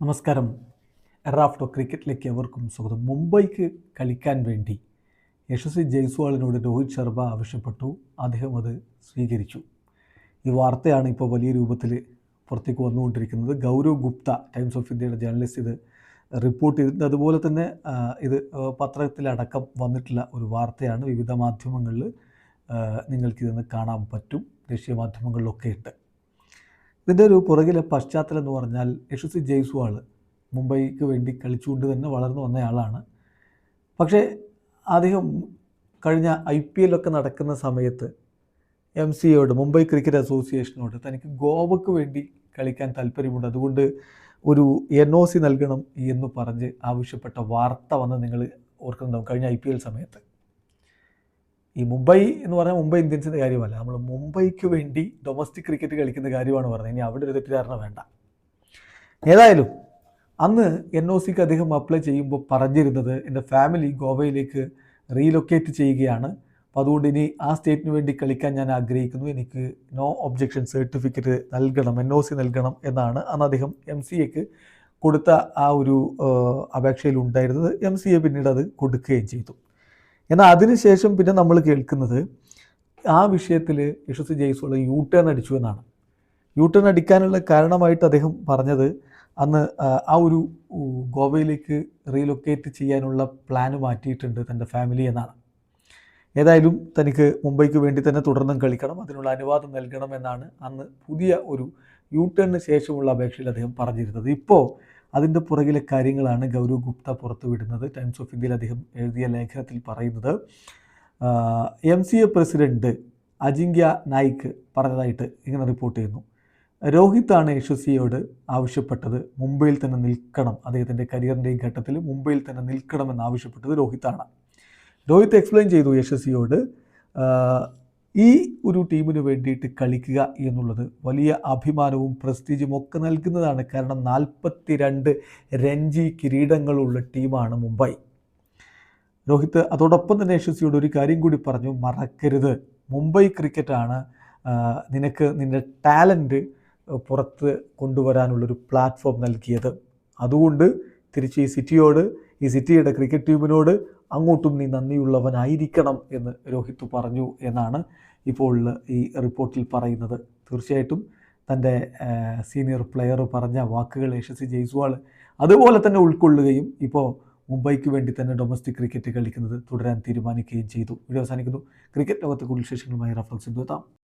നമസ്കാരം. എറാഫ്റ്റോ ക്രിക്കറ്റിലേക്ക് എവർക്കും സ്വാഗതം. മുംബൈക്ക് കളിക്കാൻ വേണ്ടി യശസ്വി ജയ്സ്വാളിനോട് രോഹിത് ശർമ്മ ആവശ്യപ്പെട്ടു. അദ്ദേഹം അത് സ്വീകരിച്ചു. ഈ വാർത്തയാണ് ഇപ്പോൾ വലിയ രൂപത്തിൽ പുറത്തേക്ക് വന്നുകൊണ്ടിരിക്കുന്നത്. ഗൗരവ് ഗുപ്ത ടൈംസ് ഓഫ് ഇന്ത്യയുടെ ജേർണലിസ്റ്റ് ഇത് റിപ്പോർട്ട് ചെയ്തിട്ടുണ്ട്. അതുപോലെ തന്നെ ഇത് പത്രത്തിലടക്കം വന്നിട്ടുള്ള ഒരു വാർത്തയാണ്. വിവിധ മാധ്യമങ്ങളിൽ നിങ്ങൾക്കിതൊന്ന് കാണാൻ പറ്റും. ദേശീയ മാധ്യമങ്ങളിലൊക്കെ ഉണ്ട്. ഇതിന്റെ ഒരു പുറകിലെ പശ്ചാത്തലം എന്ന് പറഞ്ഞാൽ യശസ്വി ജയ്സ്വാൾ മുംബൈക്ക് വേണ്ടി കളിച്ചുകൊണ്ട് തന്നെ വളർന്നു വന്നയാളാണ് പക്ഷേ അദ്ദേഹം കഴിഞ്ഞ ഐ പി എല്ലൊക്കെ നടക്കുന്ന സമയത്ത് എം സിയോട് മുംബൈ ക്രിക്കറ്റ് അസോസിയേഷനോട് തനിക്ക് ഗോവയ്ക്ക് വേണ്ടി കളിക്കാൻ താല്പര്യമുണ്ട്. അതുകൊണ്ട് ഒരു എൻ ഒ സി നൽകണം എന്ന് പറഞ്ഞ് ആവശ്യപ്പെട്ട വാർത്ത വന്ന് നിങ്ങൾ ഓർക്കുന്നുണ്ടാവും കഴിഞ്ഞ ഐ പി എൽ സമയത്ത്. ഈ മുംബൈ എന്ന് പറഞ്ഞാൽ മുംബൈ ഇന്ത്യൻസിന്റെ കാര്യമല്ല. നമ്മൾ മുംബൈക്ക് വേണ്ടി ഡൊമസ്റ്റിക് ക്രിക്കറ്റ് കളിക്കുന്ന കാര്യമാണ് പറഞ്ഞത്. ഇനി അവിടെ ഒരു തെറ്റിദ്ധാരണ വേണ്ട. ഏതായാലും അന്ന് എൻ ഒ സിക്ക് അദ്ദേഹം അപ്ലൈ ചെയ്യുമ്പോൾ പറഞ്ഞിരുന്നത് എന്റെ ഫാമിലി ഗോവയിലേക്ക് റീലൊക്കേറ്റ് ചെയ്യുകയാണ്. അപ്പോൾ അതുകൊണ്ട് ഇനി ആ സ്റ്റേറ്റിന് വേണ്ടി കളിക്കാൻ ഞാൻ ആഗ്രഹിക്കുന്നു. എനിക്ക് നോ ഒബ്ജക്ഷൻ സർട്ടിഫിക്കറ്റ് നൽകണം എൻ ഒ സി നൽകണം എന്നാണ് അന്ന് അദ്ദേഹം എം സി എക്ക് കൊടുത്ത ആ ഒരു അപേക്ഷയിൽ ഉണ്ടായിരുന്നത്. എം സി എ പിന്നീട് അത് കൊടുക്കുകയും ചെയ്തു. എന്നാൽ അതിനുശേഷം പിന്നെ നമ്മൾ കേൾക്കുന്നത് ആ വിഷയത്തിൽ യശസ്വി ജയ്സോള യു ടേൺ അടിച്ചു എന്നാണ്. യു ടേൺ അടിക്കാനുള്ള കാരണമായിട്ട് അദ്ദേഹം പറഞ്ഞത് അന്ന് ആ, ഒരു ഗോവയിലേക്ക് റീലൊക്കേറ്റ് ചെയ്യാനുള്ള പ്ലാൻ മാറ്റിയിട്ടുണ്ട് തന്റെ ഫാമിലി എന്നാണ്. ഏതായാലും തനിക്ക് മുംബൈക്ക് വേണ്ടി തന്നെ തുടർന്നും കളിക്കണം അതിനുള്ള അനുവാദം നൽകണം എന്നാണ് അന്ന് പുതിയ ഒരു യു ടേണിന് ശേഷമുള്ള അപേക്ഷയിൽ അദ്ദേഹം പറഞ്ഞിരുന്നത്. ഇപ്പോൾ അതിന്റെ പുറകിലെ കാര്യങ്ങളാണ് ഗൗരവ് ഗുപ്ത പുറത്തുവിടുന്നത്. ടൈംസ് ഓഫ് ഇന്ത്യയിൽ അദ്ദേഹം എഴുതിയ ലേഖനത്തിൽ പറയുന്നത് M C A president Ajinkya Naik പറഞ്ഞതായിട്ട് ഇങ്ങനെ റിപ്പോർട്ട് ചെയ്യുന്നു. രോഹിത്താണ് യശസ്വിയോട് ആവശ്യപ്പെട്ടത്. മുംബൈയിൽ തന്നെ നിൽക്കണം. അദ്ദേഹത്തിന്റെ കരിയറിന്റെയും ഘട്ടത്തിൽ മുംബൈയിൽ തന്നെ നിൽക്കണമെന്ന് ആവശ്യപ്പെട്ടത് രോഹിത്താണ്. രോഹിത് എക്സ്പ്ലെയിൻ ചെയ്തു യശസ്വിയോട് ഈ ഒരു ടീമിന് വേണ്ടിയിട്ട് കളിക്കുക എന്നുള്ളത് വലിയ അഭിമാനവും പ്രസ്റ്റീജും ഒക്കെ നൽകുന്നതാണ്. കാരണം നാൽപ്പത്തി രണ്ട് രഞ്ജി കിരീടങ്ങളുള്ള ടീമാണ് മുംബൈ. രോഹിത് അതോടൊപ്പം തന്നെ യശസ്വിയോട് ഒരു കാര്യം കൂടി പറഞ്ഞു. മറക്കരുത്. മുംബൈ ക്രിക്കറ്റാണ് നിനക്ക് നിന്റെ ടാലന്റ് പുറത്ത് കൊണ്ടുവരാനുള്ളൊരു പ്ലാറ്റ്ഫോം നൽകിയത്. അതുകൊണ്ട് തിരിച്ച് ഈ സിറ്റിയോട് ഈ സിറ്റിയുടെ ക്രിക്കറ്റ് ടീമിനോട് അങ്ങോട്ടും നീ നന്ദിയുള്ളവനായിരിക്കണം എന്ന് രോഹിത് പറഞ്ഞു എന്നാണ് ഇപ്പോൾ ഈ റിപ്പോർട്ടിൽ പറയുന്നത്. തീർച്ചയായിട്ടും തന്റെ സീനിയർ പ്ലെയർ പറഞ്ഞ വാക്കുകൾ യശസ്വി ജയ്സ്വാൾ അതുപോലെ തന്നെ ഉൾക്കൊള്ളുകയും ഇപ്പോൾ മുംബൈക്ക് വേണ്ടി തന്നെ ഡൊമസ്റ്റിക് ക്രിക്കറ്റ് കളിക്കുന്നത് തുടരാൻ തീരുമാനിക്കുകയും ചെയ്തു. വീഡിയോ അവസാനിക്കുന്നു. ക്രിക്കറ്റ് ലോകത്തെ കൂടുതൽ വിശേഷങ്ങളുമായി റഫറൻസ് എത്താം.